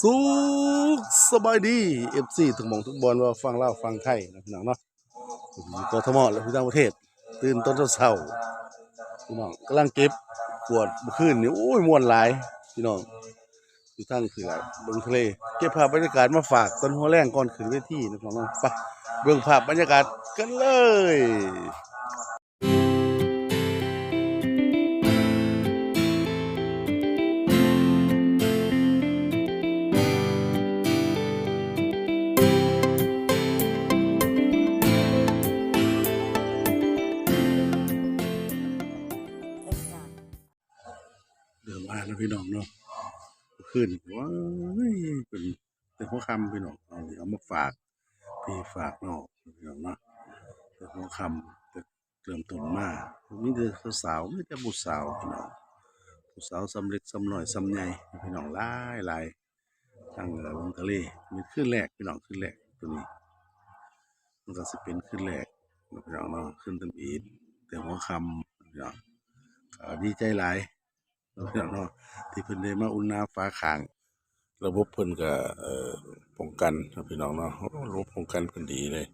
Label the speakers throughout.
Speaker 1: สุขสบายดีเอฟซีทุกมองทุกบอลว่าฟังเล่าฟังไทยนะพี่น้องเนาะผมอยู่ตัวทมอและพี่ต่างประเทศ ตื่นต้นเช้าพี่น้องกำลังเก็บขวดเมื่อคืนนี่โอ้ยมวนหลายพี่น้องอยู่ทั้งคืออะไรเบิ่งทะเลเก็บภาพบรรยากาศมาฝากตอนหัวแรงก่อนขึ้นเวทีนะพี่น้องไปเบิ่งภาพบรรยากาศกันเลย ขึ้นว้ายเป็นเป็นหัวคำพี่น้องเอาเอามาฝากพี่ฝากน้องพี่น้องเนาะเป็นหัวคำแต่เริ่มต้นมามีแต่สาวมีแต่ผู้สาวพี่น้องผู้สาวสำเร็จสำหน่อยสำใหญ่พี่น้องหลายหลายทั้งเรือลงทะเลมีขึ้นแรกพี่น้องขึ้นแรกตัวนี้มันก็สิเป็นขึ้นแรกพี่น้องเนาะขึ้นตันอีดแต่หัวคำพี่น้องดีใจหลาย พี่น้องเนาะที่เพิ่นได้มาอุ่นน้ำฟ้าขาง ระบบเพิ่นก็เอ่อป้องกันพี่น้องเนาะระบบป้องกันเพิ่นดีเลย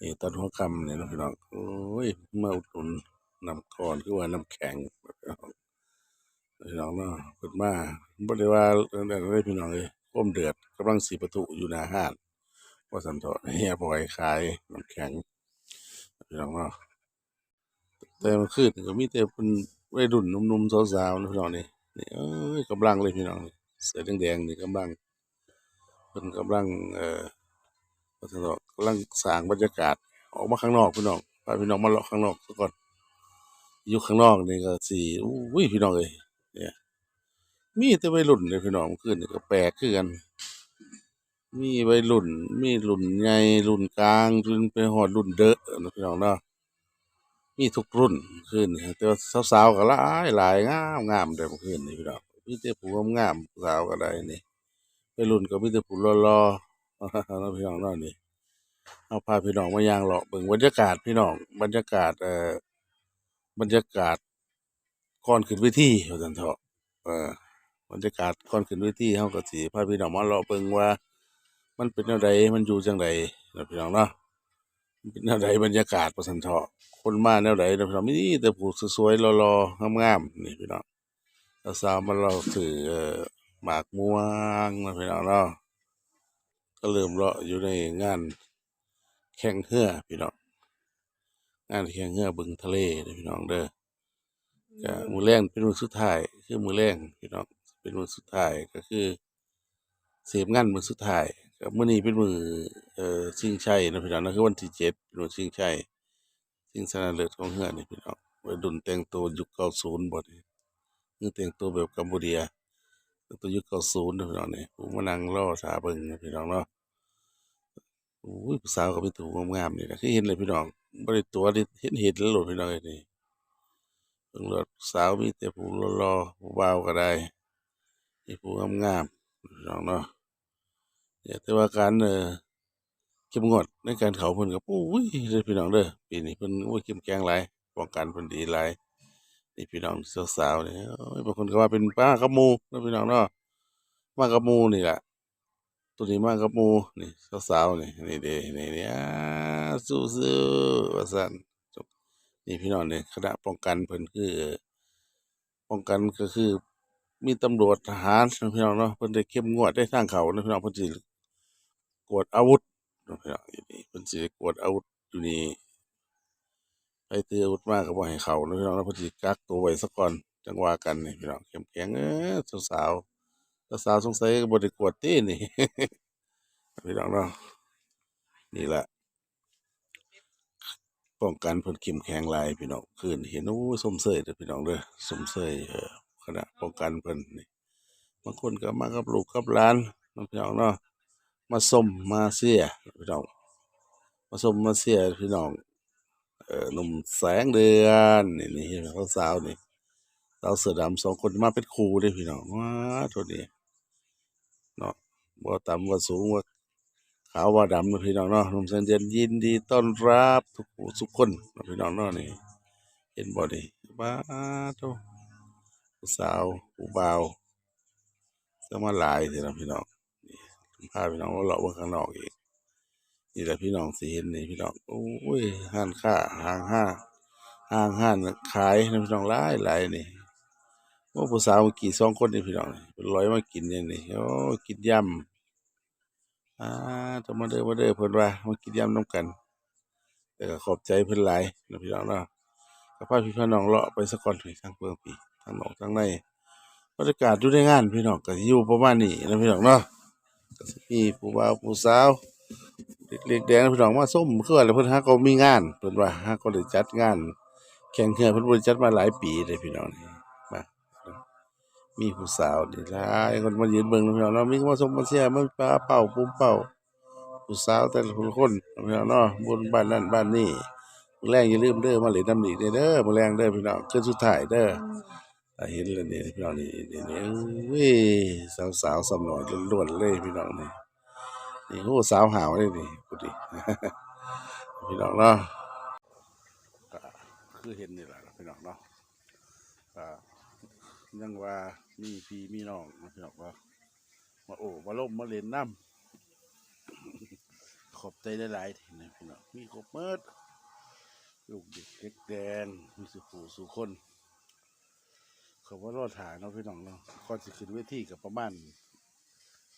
Speaker 1: นี่ตอนหัวคำเนี่ยนะพี่น้องโอ้ยมาอุดหนุนน้ำก้อนคือว่าน้ำแข็งพี่น้องเนาะเพิ่นมาบ่ได้ว่าเรื่องนั้นเลยพี่น้องเอ้ยก้มเดือดกำลังสีประตูอยู่หน้าห้านว่าสันเถาะเฮียบ่อยขายน้ำแข็งพี่น้องเนาะแต่เมื่อคืนก็มีแต่เพิ่น วัยรุ่นหนุ่มๆสาวๆนะพี่น้องนี่นี่เอ้ยกำลังเลยพี่น้องนี่เสือแดงๆนี่กำลังเพิ่นกำลังเอ่อว่าซั่นเถาะกำลังสร้างบรรยากาศ ออกมาข้างนอกพี่น้องพาพี่น้องมาเลาะข้างนอกซะก่อนอยู่ข้างนอกนี่ก็สิอุ้ยพี่น้องเอ้ยเนี่ยมีแต่วัยรุ่นเลยพี่น้องเมื่อคืนนี่ก็แปลกคือกัน มีวัยรุ่น มีรุ่นใหญ่รุ่นกลางจนไปฮอดรุ่นเดอะนะพี่น้องเนาะ มีทุกรุ่นคืนนี่ครับแต่ว่าสาวๆก็หลายหลายงามงามแต่เมื่อคืนนี่พี่น้องมีแต่ผู้งามๆสาวก็ได้นี่ไปรุ่นก็มีแต่ผู้รอๆแล้วพี่น้องนาะนี่เอาพาพี่น้องมายางเลาะเบิ่งบรรยากาศพี่น้องบรรยากาศเอ่อบรรยากาศก่อนขึ้นเวทีว่าซั่นเถาะเออบรรยากาศก่อนขึ้นเวทีเฮาก็สิพาพี่น้องมาเลาะเบิ่งว่า มันเป็นแนวใดมันอยู่จังไดนะพี่น้องเนาะ เป็นแนวใดบรรยากาศประสันเถาะคนมาแนวใดเราะพี่น้องมีแต่ผู้สวยๆรอๆงามๆนี่พี่น้องแล้วสาวมาเราถือเอ่อหมากม่วงนะพี่น้องเนาะก็เริ่มเลาะอยู่ในงานแข่งเรือพี่น้องงานแข่งเรือบึงทะเลเด้อพี่น้องเด้อก็มือแรงเป็นมือสุดท้ายคือมือแรงพี่น้องเป็นมือสุดท้ายก็คือเสพงานมือสุดท้าย ก็มื้อนี้เป็นมือเอ่อชิงชัยนะพี่น้องนะคือวันที่7เป็นวันชิงชัยชิงชนะเลิศของเฮือนี่พี่น้องวัยรุ่นแต่งตัวยุค90บ่นี่คือแต่งตัวแบบกัมพูเดียแต่งตัวยุค90นย์นะพี่น้องนี่ผมมานั่งรอท่าเบิ่งนะพี่น้องเนาะโอ้ยผู้สาวก็มีตัวงามๆนี่นะคือเห็นเลยพี่น้องบ่ได้ตัวนี่เห็นเห็นแล้วโลดพี่น้องเอ้ยนี่เบิ่งรถสาวมีแต่ผู้รอๆผู้บ่าวก็ได้มีผู้งามๆพี่น้องเนาะ แต่ว่าการเออเข้มงวดในการเขาเพิ่นก็โอ้ยเด้อพี่น้องเด้อปีนี้เพิ่นโอ้ยเข้มแข็งหลายป้องกันเพิ่นดีหลายนี่พี่น้องสาวๆเนี่ยบางคนก็ว่าเป็นป้ากับมูนะพี่น้องเนาะมากับมูนี่แหละตัวนี้มากับมูนี่สาวๆนี่นี่เด้นี่นี่อาสู้ๆว่าซั่นจบนี่พี่น้องเนี่ยคณะป้องกันเพิ่นคือ ป้องกันก็คือมีตำรวจทหารนะพี่น้องเนาะเพิ่นได้เข้มงวดได้ทางเขานะพี่น้องเพิ่นสิ กวดอาวุธนะพี่น้องอยู่นี่เพิ่นสิกวดอาวุธอยู่นี่ไปถืออาวุธมาก็บ่ให้เขานะพี่น้องเนาะเพิ่นสิกักตัวไว้ซะก่อนจังว่ากันนี่พี่น้องเข้มแข็งเออสาวๆสาวสงสัยบ่ได้กวดตินี่พี่น้องเนาะนี่แหละป้องกันเพิ่นเข้มแข็งหลายพี่น้องคืนเห็นโอ้สมเสยเด้อพี่น้องเด้อสมเสยเอ่อคณะป้องกันเพิ่นนี่บางคนก็มากับลูกกับหลานเนาะพี่น้องเนาะ มาส้มมาเสียพี่น้องมาส้มมาเสียพี่น้องเอ่อหนุ่มแสงเดือนนี่นี่เขาสาวนี่สาวเสือดำสองคนมาเป็นครูเด้อพี่น้องว้าทษนี่เนาะบ่ต่ำบ่สูงว่าขาวว่าดำนะพี่น้องเนาะหนุ่มแสงเดือนยินดีต้อนรับทุกผู้ทุกคนนะพี่น้องเนาะนี่เห็นบ่นี่บ้าโตผู้สาวผู้บ่าวจะมาหลายเถอะนะพี่น้อง พาพี่น้องมาเลาะเบิ่งข้างนอกอีกนี่แหละพี่น้องสิเห็นนี่พี่น้องโอ้ยห้านค้าห้างห้าห้างห้านขายนะพี่น้องหลายหลายนี่โอ้ผู้สาวมื่อกี้สองคนนี่พี่น้องเป็นร้อยมากินเนี่ยนี่โอ้กินยำอ่าจะมาเด้อมาเด้อเพิ่นว่ามากินยำน้ำกัน แต่ก็ขอบใจเพิ่นหลายนะพี่น้องเนาะก็พาพี่พี่น้องเลาะไปสักก่อนถึงทางเบื้องปีทางนอกทางในบรรยากาศอยู่ในงานพี่น้องก็สิอยู่ประมาณนี้นะพี่น้องเนาะ มีผู้บ่าวผู้สาวเด็กๆแดงพี่น้องมาส้มคือว่าแล้วเพิ่นหาก็มีงานเพิ่นว่าหาก็ได้จัดงาน แข่งเรือเพิ่นบ่ได้จัดมาหลายปีเลยพี่น้องนี่มามีผู้สาวนี่หลายคนมายืนเบิ่งพี่น้องเนาะมีมาส่งมาเชียมาปาเป่าปุ้มเป่าผู้สาวแต่ละคนพี่น้องเนาะบนบ้านนั่นบ้านนี้มื้อแรงอย่าลืมเด้อมาเล่นน้ำนี่เด้อมื้อแรงเด้อพี่น้องคืนสุดท้ายเด้อ เห็นแล้วนี่พี่น้องนี่นี่นี่เว้ยสาวสาวๆสำน้อยล้วนๆเลยพี่น้องนี่นี่โอ้สาวหาวเลยนี่พูดดิพี่น้องเนาะก็คือเห็นนี่แหละพี่น้องเนาะยังว่ามีพี่มีน้องพี่น้องว่ามาโอ้มาล่มมาเล่นน้ำขอบใจหลายๆทีนะพี่น้องมีครบเมิดลูกเด็กเด็กแดงมีสุขูสุคน เขาว่ารอดถ่ายเนาะพี่น้องเนาะก่อนสิขึ้นเวทีกับประมาณ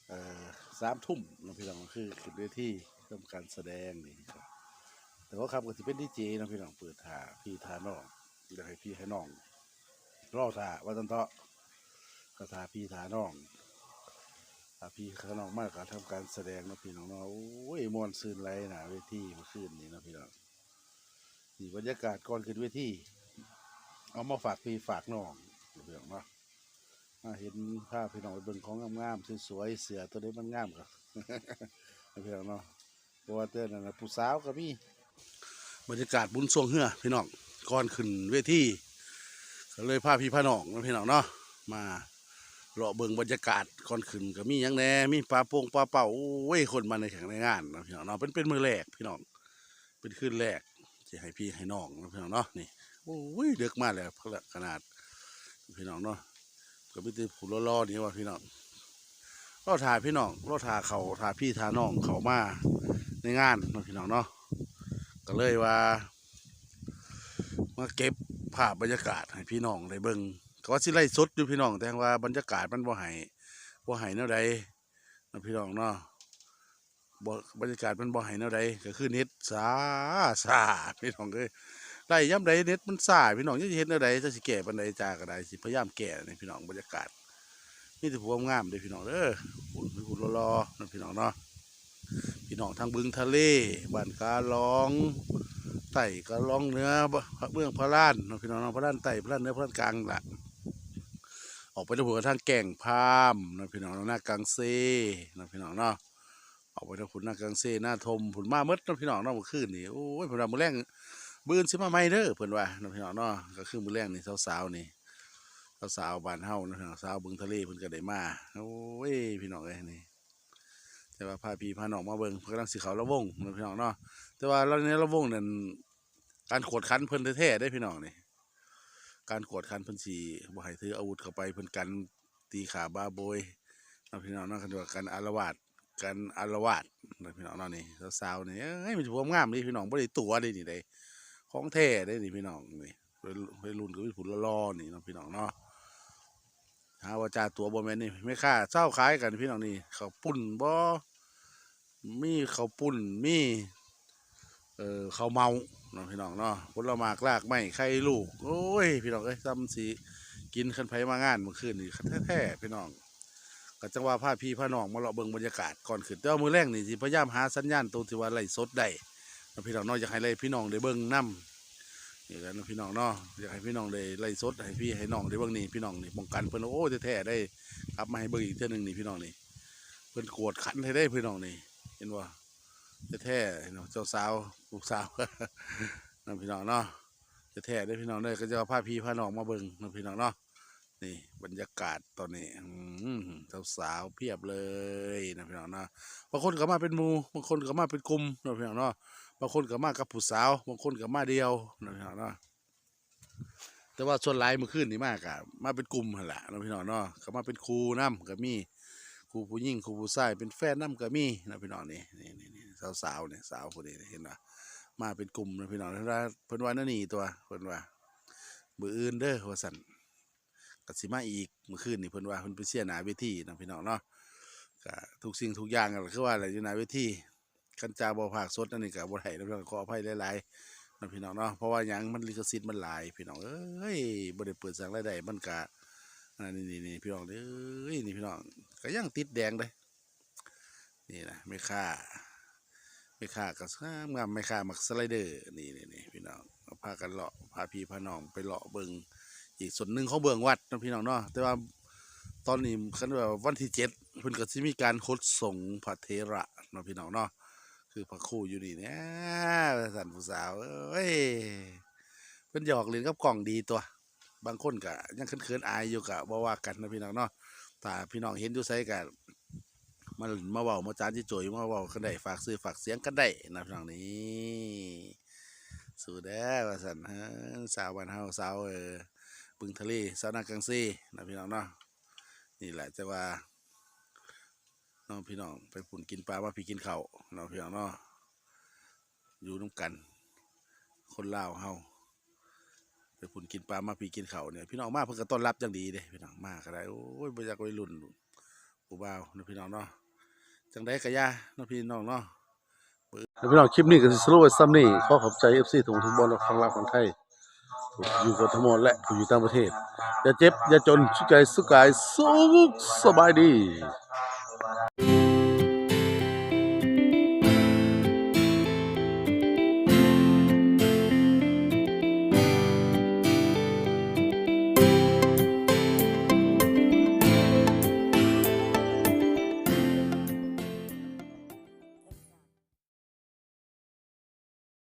Speaker 1: เอ่อสามทุ่มเนาะพี่น้องคือขึ้นเวทีทำการแสดงนี่ครับแต่ว่าครับก็สิเป็นดีเจเนาะพี่น้องเปิดถ่าพี่ถ่าน้องอยากให้พี่ให้น้องรอถ่าว่าตันเตาะก็ถ่าพี่ถ่าน้องถ่าพี่ข้าน้องมากกาทำการแสดงเนาะพี่น้องเนาะโอ้ยมวนซืนไรนาเวทีเมื่อคืนนี้เนาะพี่น้องนี่บรรยากาศก่อนขึ้นเวทีเอามาฝากพี่ฝากน้อง เรื่องเนาะอ่าเห็นภาพพี่น้องไปเบิ่งของงามๆสวยๆเสือตัวนี้มันงามกับพี่น้องเนาะเพราะว่าเต้นนนนะผู้สาวก็มีบรรยากาศบุญสวงเฮือพี่น้องก่อนขึ้นเวทีก็เลยพาพี่พาน้องนะพี่น้องเนาะมาเลาะเบิ่งบรรยากาศก่อนขึ้นก็มียังแน่มีปลาโป่งปลาเป่าโอ้ยคนมาในแข่งในงานนะพี่น้องเนาะเป็นเป็นมือแรกพี่น้องเป็นคืนแรกจะให้พี่ให้น้องนะพี่น้องเนาะนี่โอ้ยเดือกมากเลยเพราะขนาด พี่น้องเนาะก็ม่ได้ผูล้อๆนี่ว่าพี่น้องรอถ่ายพี่น้องรอถ่าเขาถ่าพี่ถ่าน้องเขามาในงานเนาะพี่น้องเนาะก็เลยว่ามาเก็บภาพบรรยากาศให้พี่น้องได้เบิ่งก็ว่าสิไล่สดอยู่พี่น้องแต่ว่าบรรยากาศมันบ่ให้บ่ให้แนวใดเนาะพี่น้องเนาะบ่บรรยากาศมันบ่ให้แนวใดก็คือเน็ตสาสาพี่น้องเอ้ย ได้ย่ำใดเน็ตมันสายพี่น้องจะเห็นอะไรจะสิแก่ปันใดจากอะไรสิพยายามแก่ในพี่น้องบรรยากาศนี่ถือว่างามเลยพี่น้องเด้อหุ่นหุ่นรอๆนั่นพี่น้องเนาะพี่น้องทางบึงทะเลบ้านกาลองไต่กาลองเนื้อเบื้องพระล้านเนาะพี่น้องเนาะพระล้านไต่พระล้านเนื้อพระล้านกลางละออกไปทางหัวทางแก่งพามเนาะพี่น้องเนาะหน้ากลางเซ่เนพี่น้องเนาะออกไปทางผุนหน้ากลางเซ่หน้าทมผุนมาเมดเนาะพี่น้องเนาะเมื่อคืนนี่โอ้ยผมทำมือแรง บื้นสิมาไม่เด้อเพิ่อนว่าน้องพี่น้องเนาะก็คือมื้อแรกนี่สาวๆนี่สาวๆบานเฮานาะพี่น้องสาวบึงทะเลเพิ่อนก็ได้มาโอ้ยพี่น้องเอ้ยนี่แต่ว่าพาพี่พาน้องมาเบิ่งเพิ่นกำลังสิเขาละวงเนาะพี่น้องเนาะแต่ว่าเราในละวงนั่นการกวดขันเพิ่อนแท้ๆได้พี่น้องนี่การกวดขันเพิ่อนสิบ่ให้ถืออาวุธเข้าไปเพิ่อนกันตีขาบ้าโบยเนาะพี่น้องเนาะกันว่าการอารวาสการอารวาสเนาะพี่น้องเนาะนี่สาวๆนี่เอ้ยมันสิพวงามนี่พี่น้องบ่ได้ตัวเด้นี่ได้ ของแท้ได้นี่พี่น้องนี่ไปรุ่นกับพี่ผุนละล่อๆนี่เนาะพี่น้องเนาะหาว่าจ่าตัวบ่แม่นนี่ไม่ค่าเศร้าขายกันพี่น้องนี่เขาปุ่นบ่มีเขาปุ่นมีเอ่อเขาเมาเนาะพี่น้องเนาะผลหมากลากไม้ไข่ลูกโอ้ยพี่น้องเอ้ยซ้ำสีกินขันไผมางานเมื่อคืนนี่แท้ๆพี่น้องก็จังว่าพาพี่พาน้องมาเลาะเบิ่งบรรยากาศก่อนขึ้นแต่ว่ามือแรกนี่สิพยายามหาสัญญาณตรงที่ว่าไล่สดได้ พี่น้องเนาะอยากให้ไล่พี่น้องได้เบิ่งนํนี่แหละเนพี่น้องเนาะอยากให้พี่น้องได้ไล่สดให้พี่ให้น้องได้เบิ่งนี่พี่น้องนี่ป้องกันเพิ่นโอ้แท้ๆได้กลับมาให้เบิ่งอีกเทื่อหนึงนี่พี่น้องนี่เพิ่นกวดขันให้ได้พี่น้องนี่ เห็นบ่าแท้ๆเนาะเจ้าสาวลูกสาวเนาะพี่น้องเนาะแท้ๆได้พี่น้องเด้ก็จะเอาพาพี่พาน้องมาเบิ่งเนาะพี่น้องเนาะ นี่บรรยากาศตอนนี้อื้อหือเจ้าสาวเพียบเลยนะพี่น้องเนาะบางคนก็มาเป็นมูบางคนก็มาเป็นกลุ่มนะพี่น้องเนาะบางคนก็มากับผู้สาว บางคนก็มาเดียวนะพี่น้องเนาะแต่ว่าส่วนหลายเมื่อคืนนี่มากอะมาเป็นกลุ่มหั่นแหละนะพี่น้องเนาะก็มาเป็นครูน้ำก็มีครูผู้หญิงครูผู้ชายเป็นแฟนน้ำก็มีนะพี่น้องนี่นี่นี่นี่สาวเนี่ยสาวผู้นี้เห็นว่ามาเป็นกลุ่มนะพี่น้องเพิ่นว่าเพิ่นว่านั่นนี่ตัวเพิ่นว่ามืออื่นเด้อว่าสั่น ก็สิมาอีกเมื้อคืนนี่เพิ่นว่าเพิ่นไปเชียร์หนาเวทีนะพี่น้องเนาะก็ทุกสิ่งทุกอย่างก็คือว่าอะไรอยู่หนาเวทีคันจาบ่ภาคสดนั่นนี่ก็บ่ได้นะพี่น้องขออภัยหลายๆนะพี่น้องเนาะเพราะว่าหยังมันลิขสิทธิ์มันหลายพี่น้องเอ้ยบ่ได้เปิดสร้างรายได้มันก็อันนี้นี่นี่พี่น้องเอ้ยนี่พี่น้องก็ยังติดแดงเลยนี่นะไม่ค่าไม่ค่าก็งามงามไม่ค่ามักสไลเดอร์นี่นี่นี่พี่น้องพากันเลาะพาพี่พาน้องไปเลาะเบิง อีกส่วนหนึ่งของเบืองวัดนะพี่น้องเนาะแต่ว่าตอนนี้คันว่าวันที่เจ็ดเพิ่นก็สิมีการคดส่งพระเทระนะพี่น้องเนาะคือพระครู่อยู่นี่เนี่ยสันผู้สาวเอ้ยเพิ่นหยอกเล่นกับกล่องดีตัว บางคนก็ยังเขินๆอายอยู่ก็บ่ว่ากันนะพี่น้องเนาะถ้าพี่น้องเห็นอยู่ไสก็มามาเว้ามาจานที่โจยมาเว้ากันได้ฝากซื้อฝากเสียงกันได้นะพี่น้องนี่สู่เด้อว่าซั่นฮะสาวบ้านเฮาสาวเออ บึงทะเลสานากังซีนะพี่น้องเนาะนี่แหละจะว่าน้องพี่น้องไปปุ่นกินปลาว่าพี่กินเข้าวเนาะพี่น้องเนาะอยู่นํกัน คนลาวเฮาไปพุ่นกินปลามาพี่กินเขาเนี่ยพี่น้องมาเพิ่นก็ต้อนรับอย่างดีเด้พี่น้องมาก็ได้โอ้ยบ่อยากวัยรุ่นผู้บ่าวนาะพี่น้องเนาะจังได๋ก็ย่าเนาพี่น้องเนาะพี่น้องคลิปนี้ก็สิรุปไว้ซ้ำนี้ขอขอบใจ FC ทุกทุกบอลและฟังลาวของไทย อยู่กทมและผู้อยู่ต่างประเทศอย่าเจ็บอย่าจนชุกใจสุขกายสุขสบายดี